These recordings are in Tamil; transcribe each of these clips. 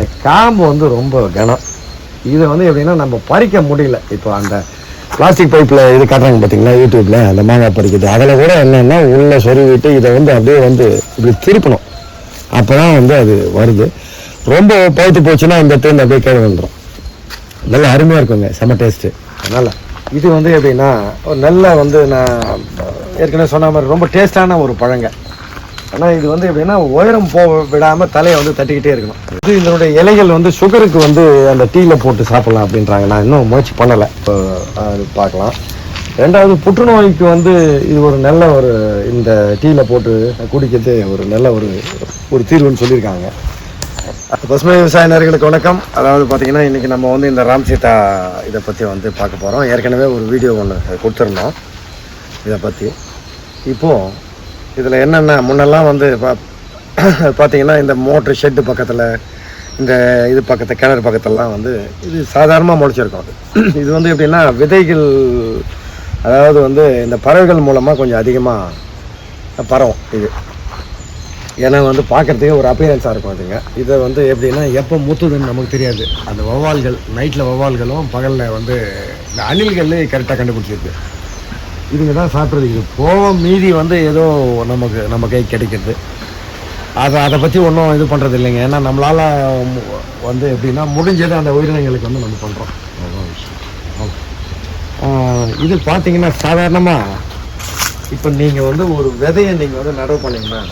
இந்த காம்பு வந்து ரொம்ப கனம். இதை வந்து எப்படின்னா நம்ம பறிக்க முடியல. இப்போ அந்த பிளாஸ்டிக் பைப்பில் இது காட்டுறாங்க பார்த்தீங்களா யூடியூப்பில் அந்த மாங்காய் பறிக்கிறது. அதில் கூட என்னென்னா உள்ளே சொருவிட்டு இதை வந்து அப்படியே வந்து இப்படி திருப்பணும். அப்போ தான் வந்து அது வருது. ரொம்ப பழுத்து போச்சுன்னா இந்த தேர்ந்து அப்படியே கீழே வந்துடும் நல்ல அருமையாக இருக்குங்க செம்ம டேஸ்ட்டு அதனால் இது வந்து எப்படின்னா ஒரு நல்ல வந்து நான் ஏற்கனவே சொன்ன மாதிரி ரொம்ப டேஸ்டான ஒரு பழங்க. ஆனால் இது வந்து எப்படின்னா உயரம் போ விடாமல் தலையை வந்து தட்டிக்கிட்டே இருக்கணும். இது இதனுடைய இலைகள் வந்து சுகருக்கு வந்து அந்த டீயில் போட்டு சாப்பிட்லாம் அப்படின்றாங்க. நான் இன்னும் முயற்சி பண்ணலை. இப்போ அது பார்க்கலாம். ரெண்டாவது புற்றுநோய்க்கு வந்து இது ஒரு நல்ல ஒரு இந்த டீயில் போட்டு குடிக்கிறது ஒரு நல்ல ஒரு ஒரு தீர்வுன்னு சொல்லியிருக்காங்க. பசுமை விவசாய நேயர்களுக்கு வணக்கம். அதாவது பார்த்தீங்கன்னா இன்றைக்கி நம்ம வந்து இந்த ராம் சீதா இதை பற்றி வந்து பார்க்க போகிறோம் ஏற்கனவே ஒரு வீடியோ ஒன்று கொடுத்துருந்தோம். இதை பற்றி இப்போது இதில் என்னென்ன முன்னெல்லாம் வந்து பா பார்த்தீங்கன்னா இந்த மோட்ரு ஷெட்டு பக்கத்தில் இந்த இது பக்கத்து கிணறு பக்கத்துலலாம் வந்து இது சாதாரணமாக முளைச்சிருக்கும் அது. இது வந்து எப்படின்னா விதைகள் அதாவது வந்து இந்த பறவைகள் மூலமாக கொஞ்சம் அதிகமாக பரவும் இது. ஏன்னா வந்து பார்க்குறதுக்கே ஒரு அப்பியரன்ஸாக இருக்கும் அதுங்க. இதை வந்து எப்படின்னா எப்போ முத்துதுன்னு நமக்கு தெரியாது. அந்த வௌவால்கள் நைட்டில் வௌவால்களும் பகலில் வந்து இந்த அணில்கள் கரெக்டாக கண்டுபிடிச்சிருக்கு. இதுங்க தான் சாப்பிட்றது. இது போவோம் மீதி வந்து ஏதோ நமக்கு நம்ம கை கிடைக்கிறது. அதை அதை பற்றி ஒன்றும் இது பண்ணுறது இல்லைங்க ஏன்னா நம்மளால் வந்து எப்படின்னா முடிஞ்சது அந்த உயிரினங்களுக்கு வந்து நம்ம பண்ணுறோம் இது பார்த்தீங்கன்னா சாதாரணமாக இப்போ நீங்கள் வந்து ஒரு விதையை நீங்கள் வந்து நடவு பண்ணீங்கன்னா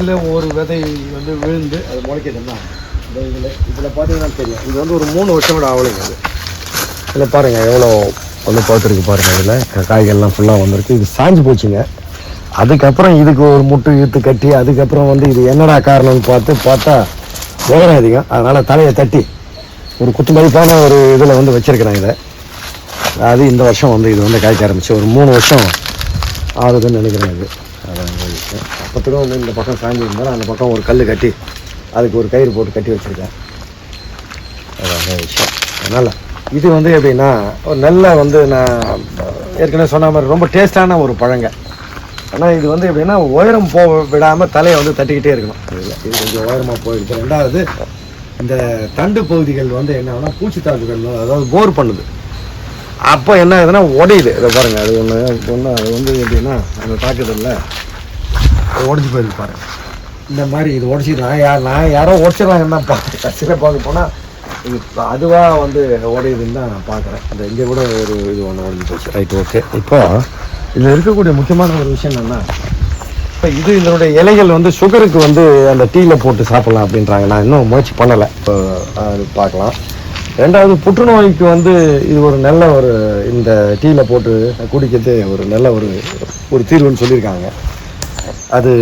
இல்லை ஒரு விதை வந்து விழுந்து அது முளைக்குதுன்னா இதில் இதில் பார்த்தீங்கன்னா தெரியும். இது வந்து ஒரு மூணு வருஷம் கூட ஆகலைங்க. அது இதில் பாருங்கள் எவ்வளோ வந்து பழுத்துருக்கு பாருங்கள் இதில். காய்கள்லாம் ஃபுல்லாக வந்திருக்கு. இது சாஞ்சு போச்சுங்க. அதுக்கப்புறம் இதுக்கு ஒரு முட்டு இழுத்து கட்டி அதுக்கப்புறம் வந்து இது என்னடா காரணம்னு பார்த்து பார்த்தா வேதனை அதிகம் அதனால் தலையை தட்டி ஒரு குத்து மதிப்பான ஒரு இதில் வந்து வச்சுருக்கிறேன் இதை. அது இந்த வருஷம் வந்து இது வந்து காய்க்க ஆரம்பிச்சு ஒரு மூணு வருஷம் ஆகுதுன்னு நினைக்கிறேன் இது. அதான் அப்பத்துக்கும் வந்து இந்த பக்கம் சாஞ்சி இருந்தாலும் அந்த பக்கம் ஒரு கல் கட்டி அதுக்கு ஒரு கயிறு போட்டு கட்டி வச்சுருக்கேன். அதான் விஷயம். அதனால் இது வந்து எப்படின்னா ஒரு நல்ல வந்து நான் ஏற்கனவே சொன்ன மாதிரி ரொம்ப டேஸ்டான ஒரு பழங்க. ஆனால் இது வந்து எப்படின்னா உயரம் போ விடாமல் தலையை வந்து தட்டிக்கிட்டே இருக்கணும். இது கொஞ்சம் உயரமாக போயிடுச்சு. ரெண்டாவது இந்த தண்டு பகுதிகள் வந்து என்ன பூச்சி தாக்குதல் அதாவது போர் பண்ணுது. அப்போ என்ன ஆகுதுன்னா உடையுது. இதை பாருங்கள் அது ஒன்று ஒன்று அது வந்து எப்படின்னா அந்த தாக்குதலில். உடஞ்சி போயிருக்கு பாருங்கள் இந்த மாதிரி இது உடச்சி நான் யார் நான் யாரோ உடச்சிடறாங்கன்னு தான் பார்க்குறேன் கடைசியில் பார்க்க போனால் இது அதுவாக வந்து ஓடையதுன்னு தான் நான் பார்க்குறேன். இந்த இங்கே கூட ஒரு இது ஒன்று ஓடி போச்சு. Right okay. இப்போ இதில் இருக்கக்கூடிய முக்கியமான ஒரு விஷயம் என்னென்னா இப்போ இது இதனுடைய இலைகள் வந்து சுகருக்கு வந்து அந்த டீயில் போட்டு சாப்பிட்லாம் அப்படின்றாங்க. நான் இன்னும் முயற்சி பண்ணலை. இப்போ அது பார்க்கலாம். ரெண்டாவது புற்றுநோய்க்கு வந்து இது ஒரு நல்ல ஒரு இந்த டீயில் போட்டு குடிக்கிறது ஒரு நல்ல ஒரு ஒரு தீர்வுன்னு சொல்லியிருக்காங்க. அது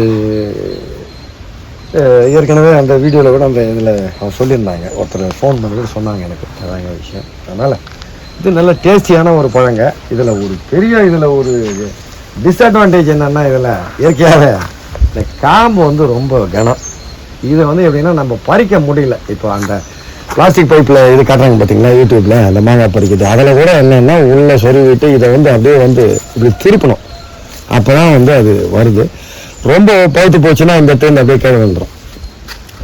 ஏற்கனவே அந்த வீடியோவில் கூட அந்த இதில் அவங்க சொல்லியிருந்தாங்க. ஒருத்தர் ஃபோன் பண்ணி கூட சொன்னாங்க எனக்கு. அதாங்க விஷயம். அதனால் இது நல்ல டேஸ்டியான ஒரு பழங்க. இதில் ஒரு பெரிய இதில் ஒரு டிஸ்அட்வான்டேஜ் என்னென்னா இதில் இயற்கையாகவே இந்த காம்பு வந்து ரொம்ப கனம். இதை வந்து எப்படின்னா நம்ம பறிக்க முடியல. இப்போ அந்த பிளாஸ்டிக் பைப்பில் இது காட்டுறாங்க பார்த்தீங்களா யூடியூப்பில் அந்த மாங்காய் பறிக்கிறது. அதில் கூட என்னென்னா உள்ளே சொருவிட்டு இதை வந்து அப்படியே வந்து இப்படி திருப்பணும். அப்போ தான் வந்து அது வருது. ரொம்ப பழுத்து போச்சுன்னா இந்த தேர்ந்து அப்படியே கீழே வந்துடும்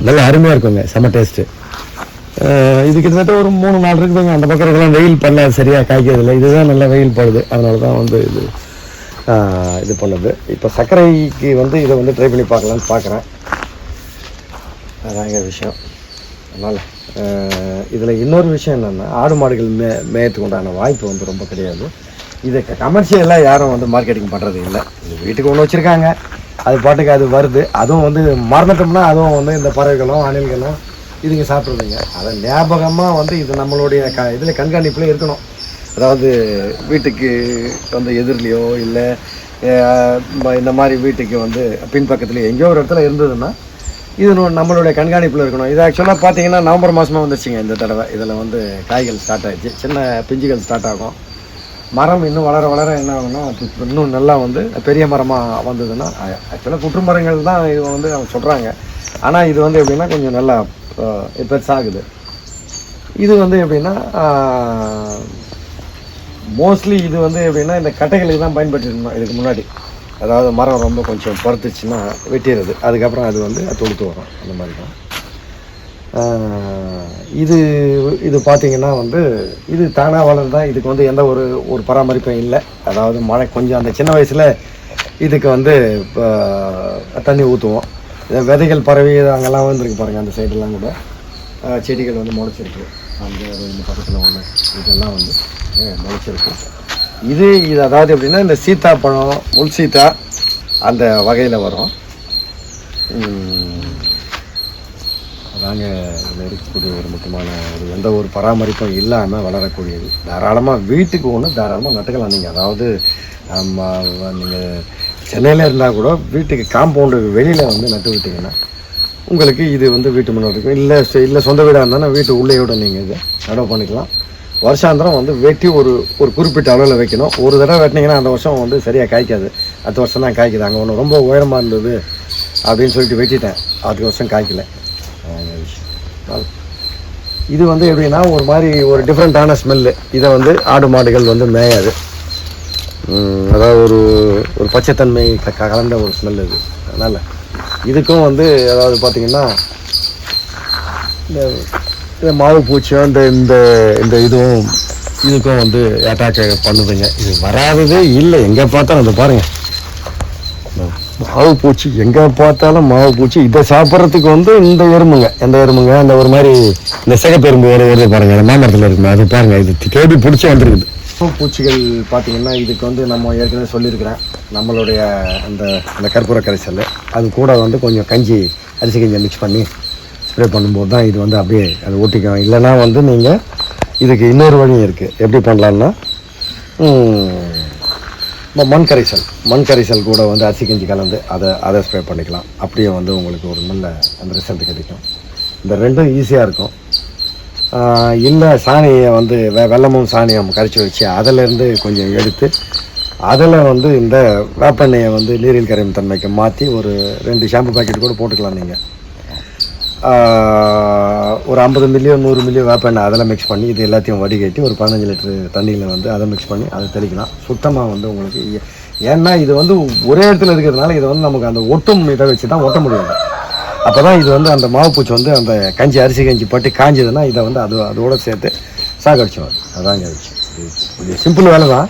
நல்ல அருமையாக இருக்குங்க செம்ம டேஸ்ட்டு இது கிட்டத்தட்ட ஒரு மூணு நாள் இருக்குதுங்க. அந்த பக்கம் இருக்கலாம் வெயில் பண்ண சரியாக காய்க்கிறதில்ல. இதுதான் நல்லா வெயில் படுது. அதனால தான் வந்து இது இது பண்ணுது. இப்போ சர்க்கரைக்கு வந்து இதை வந்து ட்ரை பண்ணி பார்க்கலான்னு பார்க்குறேன். அதாங்க விஷயம். அதனால் இதில் இன்னொரு விஷயம் என்னென்னா ஆடு மாடுகள் மே மேயத்துக்கு உண்டான வாய்ப்பு வந்து ரொம்ப கிடையாது. இதை கமர்ஷியலாக யாரும் வந்து மார்க்கெட்டிங் பண்ணுறது இல்லை இது வீட்டுக்கு ஒன்று வச்சுருக்காங்க. அது பாட்டுக்கு அது வருது. அதுவும் வந்து மறந்துட்டோம்னா அதுவும் வந்து இந்த பறவைகளும் அணில்களும் இதுங்க சாப்பிட்றதுங்க அதை ஞாபகமாக வந்து இது நம்மளுடைய க இதில் கண்காணிப்பில் இருக்கணும். அதாவது வீட்டுக்கு வந்து எதிரிலையோ இல்லை இந்த மாதிரி வீட்டுக்கு வந்து பின்பக்கத்துலேயோ எங்கேயோ ஒரு இடத்துல இருந்ததுன்னா இது நம்மளுடைய கண்காணிப்பில் இருக்கணும். இது ஆக்சுவலாக பார்த்தீங்கன்னா நவம்பர் மாதமாக வந்துருச்சுங்க இந்த தடவை. இதில் வந்து காய்கள் ஸ்டார்ட் ஆகிடுச்சு சின்ன பிஞ்சுகள் ஸ்டார்ட் ஆகும். மரம் இன்னும் வளர வளர என்ன ஆகும்னா இன்னும் நல்லா வந்து பெரிய மரமாக வந்ததுன்னா ஆக்சுவலாக புற்று மரங்கள் தான் இது வந்து அவங்க சொல்கிறாங்க ஆனால் இது வந்து எப்படின்னா கொஞ்சம் நல்லா பெருசாகுது. இது வந்து எப்படின்னா மோஸ்ட்லி இது வந்து எப்படின்னா இந்த கட்டைகளுக்கு தான் பயன்படுத்திருந்தோம் இதுக்கு முன்னாடி. அதாவது மரம் ரொம்ப கொஞ்சம் பருத்துச்சுன்னா வெட்டிடுறது. அதுக்கப்புறம் அது வந்து தொழுத்து வரும். அந்த மாதிரி தான். இது இது பார்த்தீங்கன்னா வந்து இது தானாக வளர்ந்தால் இதுக்கு வந்து எந்த ஒரு ஒரு பராமரிப்பும் இல்லை. அதாவது மழை கொஞ்சம் அந்த சின்ன வயசில் இதுக்கு வந்து இப்போ தண்ணி ஊற்றுவோம் விதைகள் பரவி அங்கெல்லாம் வந்துருக்கு பாருங்கள் அந்த சைடெல்லாம் கூட. செடிகள் வந்து முளைச்சிருக்கு. அந்த பக்கத்தில் ஒன்று இதெல்லாம் வந்து முளைச்சிருக்கு. இது இது அதாவது எப்படின்னா இந்த சீத்தாப்பழம் முள் சீத்தா அந்த வகையில் வரும். தாங்க இதில் இருக்கக்கூடிய ஒரு முக்கியமான ஒரு எந்த ஒரு பராமரிப்பும் இல்லாமல் வளரக்கூடியது. தாராளமாக வீட்டுக்கு ஒன்று தாராளமாக நட்டுக்கலாம் நீங்கள் அதாவது நீங்கள் சென்னையில் இருந்தால் கூட வீட்டுக்கு காம்பவுண்டுக்கு வெளியில் வந்து நட்டு விட்டீங்கன்னா உங்களுக்கு இது வந்து வீட்டு முன்னாடி இருக்கும். இல்லை இல்லை சொந்த வீடாக இருந்தாலும் வீட்டு உள்ளேயோட நீங்கள் இதை நடவு பண்ணிக்கலாம். வருஷாந்திரம் வந்து வெட்டி ஒரு ஒரு குறிப்பிட்ட அளவில் வைக்கணும். ஒரு தடவை வெட்டினீங்கன்னா அந்த வருஷம் வந்து சரியாக காய்க்காது. அடுத்த வருஷம் தான் காய்க்குது. அங்கே ஒன்று ரொம்ப உயரமாக இருந்தது அப்படின்னு சொல்லிட்டு வெட்டிட்டேன். அடுத்த வருஷம் காய்க்கல. இது வந்து எப்படின்னா ஒரு மாதிரி ஒரு டிஃப்ரெண்ட்டான ஸ்மெல்லு இதை வந்து ஆடு மாடுகள் வந்து மேயாது. அதாவது ஒரு ஒரு பச்சைத்தன்மை கலந்த ஒரு ஸ்மெல் இது. அதனால் இதுக்கும் வந்து அதாவது பார்த்தீங்கன்னா இந்த இந்த மாவு பூச்சியும் இந்த இந்த இந்த இதுவும் இதுக்கும் வந்து அட்டாக் பண்ணுதுங்க. இது வராததே இல்லை. எங்கே பார்த்தாலும் அதை பாருங்கள் மாவு பூச்சி. எங்கே பார்த்தாலும் மாவு பூச்சி. இதை சாப்பிட்றதுக்கு வந்து இந்த எறும்புங்க எந்த எறும்புங்க அந்த ஒரு மாதிரி இந்த சிகப்பெரும்பு வேறு வருது பாருங்க. அந்த மாமரத்தில் இருக்குமே அது பாருங்க இது கேபி பிடிச்சி வந்துருக்குது. பூச்சிகள் பார்த்தீங்கன்னா இதுக்கு வந்து நம்ம ஏற்கனவே சொல்லியிருக்கிறேன். நம்மளுடைய அந்த அந்த கற்பூர கரைசல் அது கூட வந்து கொஞ்சம் கஞ்சி அரிசி கஞ்சி மிக்ஸ் பண்ணி ஸ்ப்ரே பண்ணும்போது தான் இது வந்து அப்படியே அது ஒட்டிக்கும். இல்லைன்னா வந்து நீங்கள் இதுக்கு இன்னொரு வழியும் இருக்குது எப்படி பண்ணலான்னா இந்த மண் கரைசல் மண் கரைசல் கூட வந்து அரிசி கஞ்சி கலந்து அதை அதை ஸ்ப்ரே பண்ணிக்கலாம். அப்படியே வந்து உங்களுக்கு ஒரு நல்ல அந்த ரிசல்ட் கிடைக்கும். இந்த ரெண்டும் ஈஸியாக இருக்கும். இல்லை சாணியை வந்து வெ வெள்ளமும் சாணியும் கரைச்சி வச்சு அதிலேருந்து கொஞ்சம் எடுத்து அதில் வந்து இந்த வேப்பெண்ணெயை வந்து நீரில் கரையும் தன்மைக்கு மாற்றி ஒரு ரெண்டு ஷாம்பு பாக்கெட் கூட போட்டுக்கலாம் நீங்கள் ஒரு ஐம்பது மில்லியோ நூறு மில்லியோ வேப்பெண்ணெய் அதெல்லாம் மிக்ஸ் பண்ணி இது எல்லாத்தையும் வடிகட்டி ஒரு பதினஞ்சு லிட்டரு தண்ணியில் வந்து அதை மிக்ஸ் பண்ணி அதை தெளிக்கலாம். சுத்தமாக வந்து உங்களுக்கு ஏ- ஏன்னா இது வந்து ஒரே இடத்துல இருக்கிறதுனால இதை வந்து நமக்கு அந்த ஒட்டும் இதை வச்சு தான் ஒட்ட முடியும். அப்போ தான் இது வந்து அந்த மாவு பூச்சி வந்து அந்த கஞ்சி அரிசி கஞ்சி பட்டு காஞ்சதுன்னா இதை வந்து அது அதோடு சேர்த்து சாகடிச்சோம் அதாங்க விஷயம் இது- இது சிம்பிள் வேலை தான்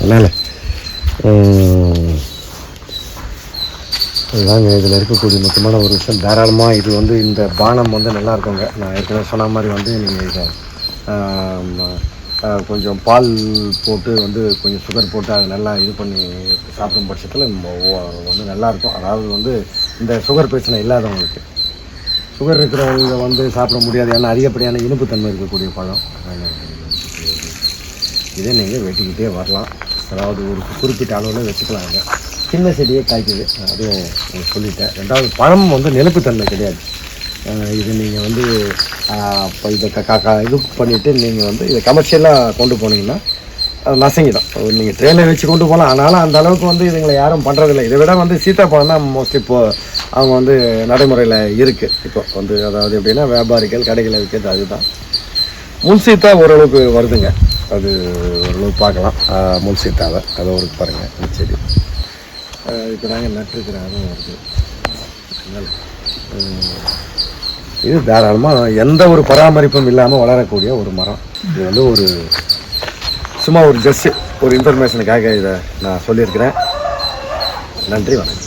அதனால் அதுதாங்க இதில் இருக்கக்கூடிய முக்கியமான ஒரு விஷயம். தாராளமாக இது வந்து இந்த பானம் வந்து நல்லா இருக்குங்க நான் ஏற்கனவே சொன்ன மாதிரி வந்து நீங்கள் இதை கொஞ்சம் பால் போட்டு வந்து கொஞ்சம் சுகர் போட்டு அதை நல்லா இது பண்ணி சாப்பிடும் பட்சத்தில் வந்து நல்லாயிருக்கும். அதாவது வந்து இந்த சுகர் பிரச்சனை இல்லாதவங்களுக்கு. சுகர் இருக்கிறவங்க வந்து சாப்பிட முடியாது. ஏன்னா அதிகப்படியான இனிப்புத்தன்மை இருக்கக்கூடிய பழம். இதே நீங்கள் வெட்டிக்கிட்டே வரலாம். அதாவது ஒரு குறிப்பிட்ட அளவில் வச்சுக்கலாங்க. சின்ன செடியே காய்க்குது. அதுவும் சொல்லிட்டேன். ரெண்டாவது பழம் வந்து நிலப்புத்தன்மை கிடையாது. இது நீங்கள் வந்து இப்போ இதை க க- இது பண்ணிவிட்டு நீங்கள் வந்து இதை கமர்ஷியலாக கொண்டு போனீங்கன்னா அது நசங்கிடும். நீங்கள் ட்ரெயினில் வச்சு கொண்டு போகலாம். ஆனாலும் அந்த அளவுக்கு வந்து இதுங்களை யாரும் பண்ணுறதில்ல இதை விட வந்து சீத்தாப்பழம் தான் மோஸ்ட்லி இப்போது அவங்க வந்து நடைமுறையில் இருக்குது இப்போ வந்து அதாவது எப்படின்னா வியாபாரிகள் கடைகளில் விற்கிறது அதுதான். முன்சீத்தா ஓரளவுக்கு வருதுங்க. அது ஓரளவுக்கு பார்க்கலாம். முன்சீத்தாவை அதை ஒரு பாருங்கள் செடி. இப்போ நாங்கள் நட்டுருக்கிற அதுவும் வருது. அதனால் இது தாராளமாக எந்த ஒரு பராமரிப்பும் இல்லாமல் வளரக்கூடிய ஒரு மரம். இது வந்து ஒரு சும்மா ஒரு ஜஸ்ட் ஒரு இன்ஃபர்மேஷனுக்காக இதை நான் சொல்லியிருக்கிறேன். நன்றி வணக்கம்.